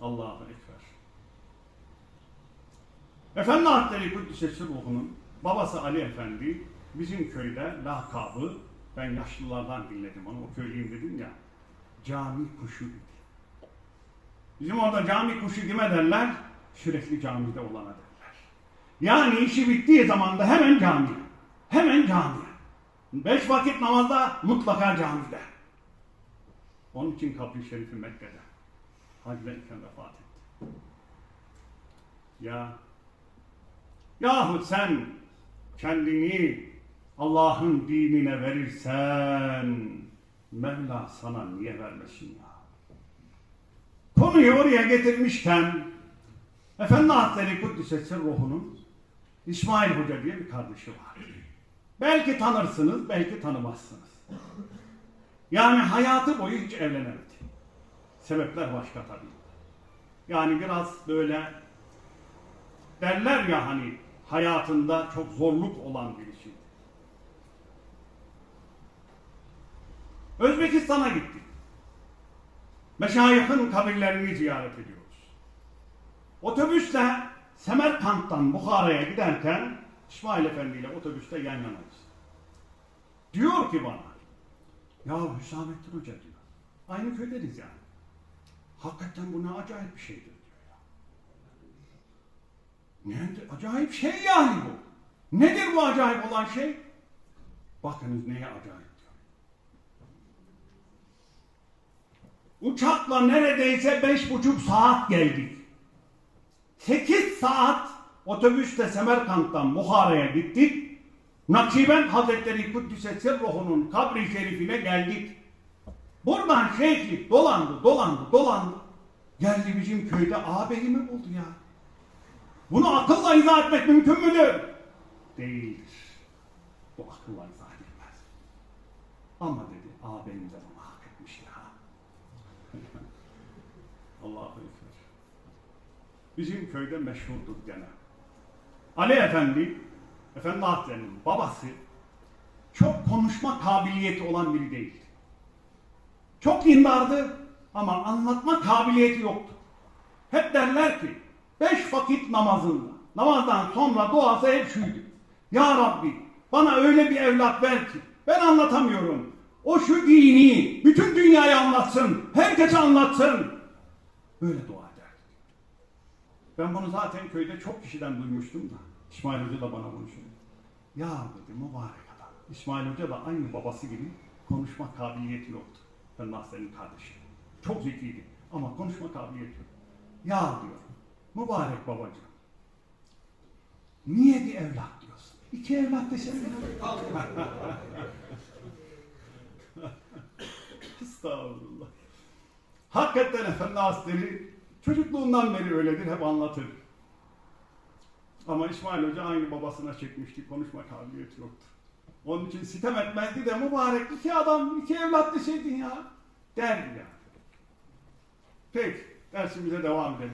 Allahu Ekber. Efendi Hazretleri Kuddisesi ruhunun babası Ali Efendi bizim köyde lakabı ben yaşlılardan dinledim onu o köylüyüm dedim ya cami kuşu idi. Bizim orada cami kuşu kime derler? Sürekli camide olana derler. Yani işi bittiği zaman da hemen camiye. Hemen camiye. Beş vakit namazda mutlaka camide. Onun için kabri şerifi Mekke'de. Hacdeyken vefat etti. Ya Yahu sen kendini Allah'ın dinine verirsen Mevla sana niye vermesin ya? Konuyu oraya getirmişken Efendi Hazretleri Kuddisesi ruhunun İsmail Hoca diye bir kardeşi var. Belki tanırsınız, belki tanımazsınız. Yani hayatı boyu hiç evlenemedi. Sebepler başka tabii. Yani biraz böyle derler ya hani hayatında çok zorluk olan birisiydi. Özbekistan'a gittik. Meşayihın kabirlerini ziyaret ediyoruz. Otobüsle Semerkant'tan Bukhara'ya giderken İsmail Efendi ile otobüste yan yanayız. Diyor ki bana, ya Hüsamettin Hoca diyor, aynı köydeniz yani. Hakikaten bu ne acayip bir şeydir diyor ya. Ne acayip şey yani bu. Nedir bu acayip olan şey? Bakınız neye acayip diyor. Uçakla neredeyse beş buçuk saat geldik. Sekiz saat otobüste Semerkant'tan Buhara'ya gittik. Nakşibend Hazretleri Kuddise Sirruhu'nun kabri şerifine geldik. Buradan şeyhlik dolandı, dolandı, dolandı. Geldi bizim köyde ağabeyimi buldu ya. Bunu akılla izah etmek mümkün müdür? Değildir. Bu akılla izah edilmez. Ama dedi ağabeyim de bunu hak etmiş ya. Allahu Ekber. Bizim köyde meşhurdur gene. Ali Efendi, Efendi Hazretleri'nin babası çok konuşma kabiliyeti olan biri değildi. Çok dindardı ama anlatma kabiliyeti yoktu. Hep derler ki beş vakit namazında, namazdan sonra duası hep şuydu. Ya Rabbi bana öyle bir evlat ver ki ben anlatamıyorum. O şu dini bütün dünyaya anlatsın, herkese anlatsın. Böyle dua ederdi. Ben bunu zaten köyde çok kişiden duymuştum da. İsmail Hoca da bana bunu söyledi. Ya dedi mübarek adam. İsmail Hoca da aynı babası gibi konuşma kabiliyeti yoktu. Ben Nasret'in kardeşi. Çok zekiydi ama konuşma kabiliyeti yok. Ya diyor, mübarek babacığım. Niye bir evlat diyorsun? İki evlat desene. Estağfurullah. Hakikaten Efendi Hazretleri çocukluğundan beri öyledir, hep anlatır. Ama İsmail Hoca aynı babasına çekmişti, konuşma kabiliyeti yoktu. Onun için sitem etmezdi de mübarek iki adam, iki evlat deseydin ya. Der ya. Peki, dersimize devam edelim.